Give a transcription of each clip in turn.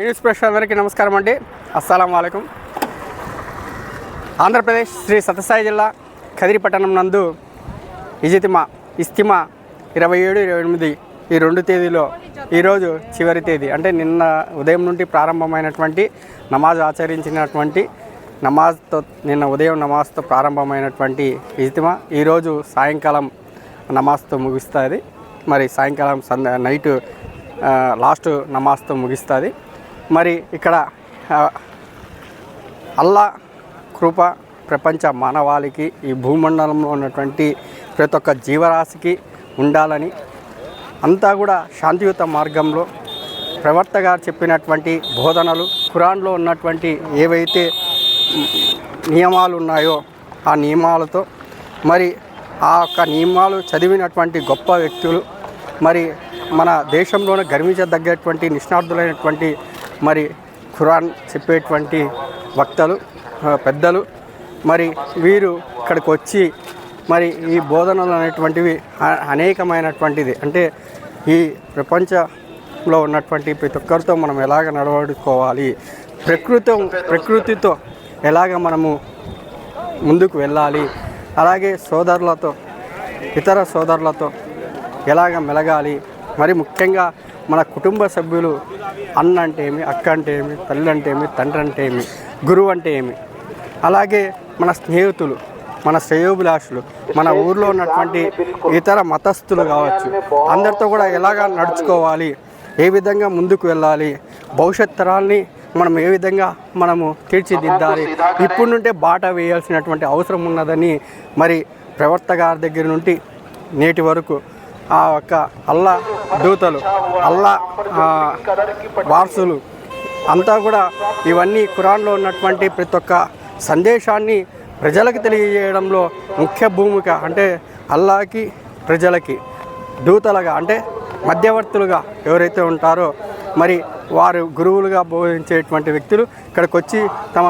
Express అందరికీ నమస్కారం అండి. అస్సలం వాలేకం ఆంధ్రప్రదేశ్ శ్రీ సత్యసాయి జిల్లా కదిరి పట్టణం నందు ఇజితిమా ఇస్తిమా ఇరవై ఏడు ఇరవై ఎనిమిది ఈ రెండు తేదీలో ఈరోజు చివరి తేదీ. అంటే నిన్న ఉదయం నుండి ప్రారంభమైనటువంటి నమాజ్ ఆచరించినటువంటి నమాజ్తో నిన్న ఉదయం నమాజ్తో ప్రారంభమైనటువంటి ఇజితిమా ఈరోజు సాయంకాలం నమాజ్తో ముగుస్తుంది. మరి సాయంకాలం సంద నైట్ లాస్ట్ నమాజ్తో ముగిస్తుంది. మరి ఇక్కడ అల్లా కృప ప్రపంచ మానవాళికి ఈ భూమండలంలో ఉన్నటువంటి ప్రతి ఒక్క జీవరాశికి ఉండాలని అంతా కూడా శాంతియుత మార్గంలో ప్రవర్త గారు చెప్పినటువంటి బోధనలు ఖురాన్లో ఉన్నటువంటి ఏవైతే నియమాలు ఉన్నాయో ఆ నియమాలతో మరి ఆ యొక్క నియమాలు చదివినటువంటి గొప్ప వ్యక్తులు మరి మన దేశంలోనే గర్వించదగ్గటువంటి నిష్ణార్థులైనటువంటి మరి ఖురాన్ చెప్పేటువంటి వక్తలు పెద్దలు. మరి వీరు ఇక్కడికి వచ్చి మరి ఈ బోధనలు అనేటువంటివి అనేకమైనటువంటిది. అంటే ఈ ప్రపంచంలో ఉన్నటువంటి ప్రతి ఒక్కరితో మనం ఎలాగ నడవడుకోవాలి ప్రకృతి ప్రకృతితో ఎలాగ మనము ముందుకు వెళ్ళాలి అలాగే సోదరులతో ఇతర సోదరులతో ఎలాగ మెలగాలి మరి ముఖ్యంగా మన కుటుంబ సభ్యులు అన్న అంటే ఏమి అక్క అంటే ఏమి తల్లి అంటే ఏమి తండ్రి అంటే ఏమి గురువు అంటే ఏమి. అలాగే మన స్నేహితులు మన శ్రేయోభిలాషులు మన ఊర్లో ఉన్నటువంటి ఇతర మతస్థులు కావచ్చు అందరితో కూడా ఎలాగ నడుచుకోవాలి ఏ విధంగా ముందుకు వెళ్ళాలి భవిష్యత్ తరాల్ని మనం ఏ విధంగా మనము తీర్చిదిద్దాలి ఇప్పుడు నుండే బాట వేయాల్సినటువంటి అవసరం ఉన్నదని మరి ప్రవర్త గారి దగ్గర నుండి నేటి వరకు ఆ యొక్క అల్లా దూతలు అల్లా వారసులు అంతా కూడా ఇవన్నీ కురాన్లో ఉన్నటువంటి ప్రతి ఒక్క సందేశాన్ని ప్రజలకు తెలియజేయడంలో ముఖ్య భూమిక అంటే అల్లాకి ప్రజలకి దూతలుగా అంటే మధ్యవర్తులుగా ఎవరైతే ఉంటారో మరి వారు గురువులుగా బోధించేటువంటి వ్యక్తులు ఇక్కడికి వచ్చి తమ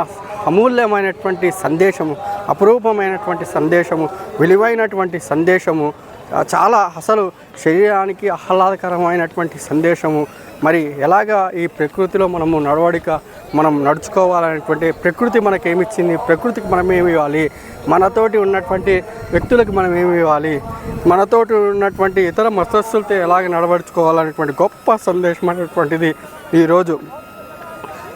అమూల్యమైనటువంటి సందేశము అపురూపమైనటువంటి సందేశము విలువైనటువంటి సందేశము చాలా అసలు శరీరానికి ఆహ్లాదకరమైనటువంటి సందేశము. మరి ఎలాగా ఈ ప్రకృతిలో మనము నడవడిక మనం నడుచుకోవాలనేటువంటి ప్రకృతి మనకేమిచ్చింది ప్రకృతికి మనం ఏమి ఇవ్వాలి మనతోటి ఉన్నటువంటి వ్యక్తులకు మనం ఏమి ఇవ్వాలి మనతోటి ఉన్నటువంటి ఇతర మతస్థులతో ఎలాగ నడవడుచుకోవాలనేటువంటి గొప్ప సందేశం అనేటువంటిది ఈరోజు.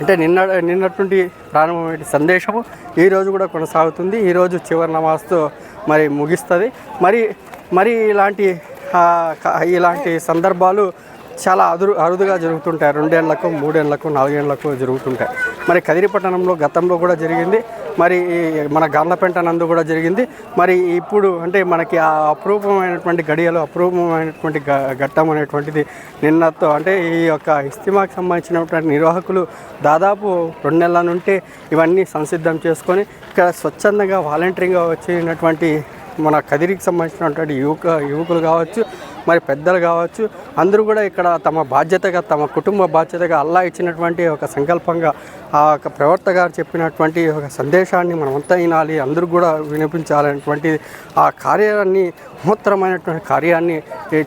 అంటే నిన్న నిన్నటువంటి ప్రారంభమైన సందేశము ఈరోజు కూడా కొనసాగుతుంది. ఈరోజు చివరి నమాజ్తో మరి ముగిస్తుంది. మరి మరి ఇలాంటి ఇలాంటి సందర్భాలు చాలా అదురు అరుదుగా జరుగుతుంటాయి. రెండేళ్ళకు మూడేళ్ళకు నాలుగేళ్ళకు జరుగుతుంటాయి. మరి కదిరి పట్టణంలో గతంలో కూడా జరిగింది. మరి ఈ మన గార్లపెంట నందు కూడా జరిగింది. మరి ఇప్పుడు అంటే మనకి ఆ అపరూపమైనటువంటి గడియలు అపరూపమైనటువంటి ఘట్టం అనేటువంటిది నిన్నతో అంటే ఈ యొక్క ఇస్తిమాకి సంబంధించినటువంటి నిర్వాహకులు దాదాపు రెండు నెలల నుండి ఇవన్నీ సంసిద్ధం చేసుకొని ఇక్కడ స్వచ్ఛందంగా వాలంటరీగా వచ్చినటువంటి మన కదిరికి సంబంధించినటువంటి యువక యువకులు కావచ్చు మరి పెద్దలు కావచ్చు అందరూ కూడా ఇక్కడ తమ బాధ్యతగా తమ కుటుంబ బాధ్యతగా అల్లా ఇచ్చినటువంటి ఒక సంకల్పంగా ఆ యొక్క ప్రవర్త గారు చెప్పినటువంటి ఒక సందేశాన్ని మనమంతా వినాలి అందరూ కూడా వినిపించాలనేటువంటి ఆ కార్యాన్ని మూత్రమైనటువంటి కార్యాన్ని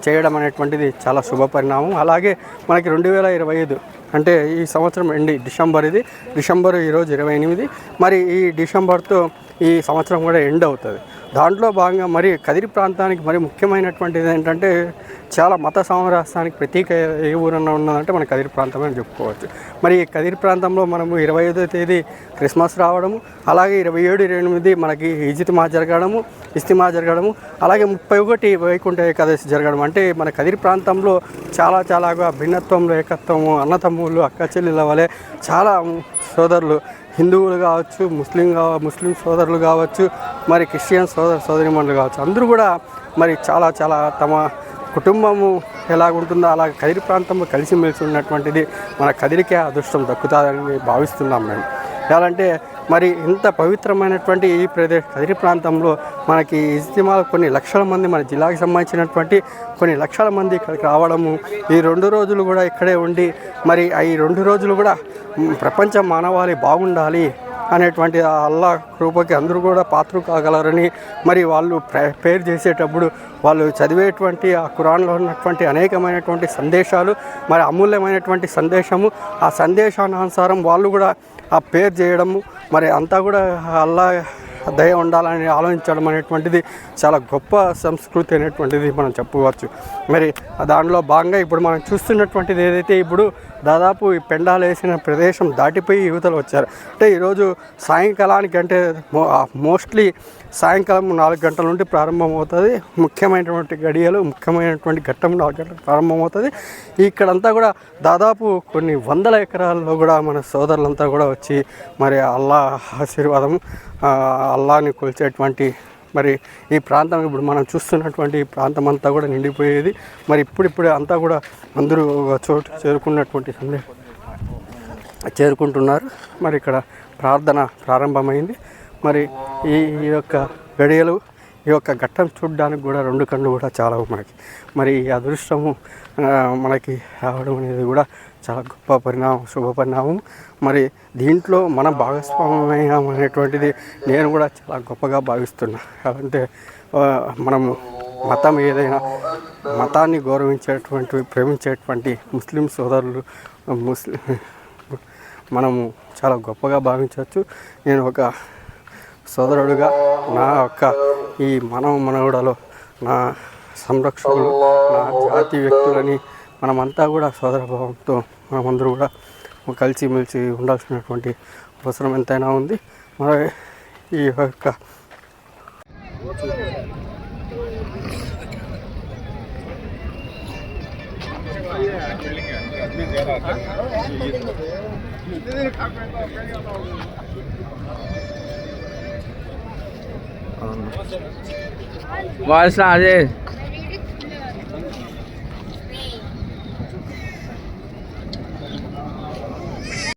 చేయడం అనేటువంటిది చాలా శుభ పరిణామం. అలాగే మనకి రెండు వేల ఇరవై ఐదు అంటే ఈ సంవత్సరం ఎండి డిసెంబర్ ఇది డిసెంబర్ ఈరోజు ఇరవై ఎనిమిది. మరి ఈ డిసెంబర్తో ఈ సంవత్సరం కూడా ఎండ్ అవుతుంది. దాంట్లో భాగంగా మరి కదిరి ప్రాంతానికి మరి ముఖ్యమైనటువంటిది ఏంటంటే చాలా మత సామరస్యానికి ప్రతీక ఏ ఊరన్నా ఉన్నదంటే మన కదిరి ప్రాంతం అని చెప్పుకోవచ్చు. మరి ఈ కదిరి ప్రాంతంలో మనము ఇరవై ఐదో తేదీ క్రిస్మస్ రావడము అలాగే ఇరవై ఏడు ఇరవై ఎనిమిది మనకి ఈజితిమా జరగడము ఇస్తిమా జరగడము అలాగే ముప్పై ఒకటి వైకుంఠ ఏకాదశి జరగడం. అంటే మన కదిరి ప్రాంతంలో చాలా చాలాగా భిన్నత్వంలో ఏకత్వము అన్నతమ్ములు అక్క చెల్లెల వలె చాలా సోదరులు హిందువులు కావచ్చు ముస్లిం కావ ముస్లిం సోదరులు కావచ్చు మరి క్రిస్టియన్ సోదర సోదరిమణులు కావచ్చు. అందరూ కూడా మరి చాలా చాలా తమ కుటుంబము ఎలాగుంటుందో అలా కదిరి ప్రాంతంలో కలిసిమెలిసి ఉన్నటువంటిది మన కదిరికే అదృష్టం దక్కుతుందని భావిస్తున్నాం మేము. ఎలాంటే మరి ఇంత పవిత్రమైనటువంటి ఈ ప్రదేశ కదిరి ప్రాంతంలో మనకి ఇజ్తిమాలు కొన్ని లక్షల మంది మన జిల్లాకి సంబంధించినటువంటి కొన్ని లక్షల మంది ఇక్కడికి రావడము ఈ రెండు రోజులు కూడా ఇక్కడే ఉండి మరి ఈ రెండు రోజులు కూడా ప్రపంచం ప్రపంచ మానవాళి బాగుండాలి అనేటువంటి అల్లా కృపకి అందరూ కూడా పాత్ర కాగలరని మరి వాళ్ళు ప్రేర్ చేసేటప్పుడు వాళ్ళు చదివేటువంటి ఆ కురాన్లో ఉన్నటువంటి అనేకమైనటువంటి సందేశాలు మరి అమూల్యమైనటువంటి సందేశము ఆ సందేశానుసారం వాళ్ళు కూడా ఆ పేరు చేయడము మరి అంతా కూడా అల్లా దయ ఉండాలని ఆలోచించడం అనేటువంటిది చాలా గొప్ప సంస్కృతి అనేటువంటిది మనం చెప్పుకోవచ్చు. మరి దానిలో భాగంగా ఇప్పుడు మనం చూస్తున్నటువంటిది ఏదైతే ఇప్పుడు దాదాపు ఈ పెండాలు వేసిన ప్రదేశం దాటిపోయి యువతలు వచ్చారు. అంటే ఈరోజు సాయంకాలానికి అంటే మోస్ట్లీ సాయంకాలం నాలుగు గంటల నుండి ప్రారంభమవుతుంది. ముఖ్యమైనటువంటి గడియలు ముఖ్యమైనటువంటి ఘట్టం నాలుగు గంటలకు ప్రారంభమవుతుంది. ఇక్కడంతా కూడా దాదాపు కొన్ని వందల ఎకరాల్లో కూడా మన సోదరులంతా కూడా వచ్చి మరి అల్లా ఆశీర్వాదం అల్లాని కొలిచేటువంటి మరి ఈ ప్రాంతం ఇప్పుడు మనం చూస్తున్నటువంటి ఈ ప్రాంతం అంతా కూడా నిండిపోయేది. మరి ఇప్పుడిప్పుడే అంతా కూడా అందరూ ఒక చోటు చేరుకున్నటువంటి సందేహం చేరుకుంటున్నారు. మరి ఇక్కడ ప్రార్థన ప్రారంభమైంది. మరి ఈ ఈ యొక్క గడియలు ఈ యొక్క ఘట్టం చూడడానికి కూడా రెండు కళ్ళు కూడా చాలా మనకి. మరి ఈ అదృష్టము మనకి రావడం అనేది కూడా చాలా గొప్ప పరిణామం శుభ పరిణామం. మరి దీంట్లో మన భాగస్వామ్యం అనేటువంటిది నేను కూడా చాలా గొప్పగా భావిస్తున్నా. అంటే మనము మతం ఏదైనా మతాన్ని గౌరవించేటువంటి ప్రేమించేటువంటి ముస్లిం సోదరులు ముస్లిం మనము చాలా గొప్పగా భావించవచ్చు. నేను ఒక సోదరుడుగా నా యొక్క ఈ మనవ మనవడలో నా సంరక్షకులు నా జాతి వ్యక్తులని మనమంతా కూడా సోదరభావంతో మనమందరూ కూడా కలిసిమెలిసి ఉండాల్సినటువంటి అవసరం ఎంతైనా ఉంది. మరి ఈ యొక్క Anladım. Varsa hadi.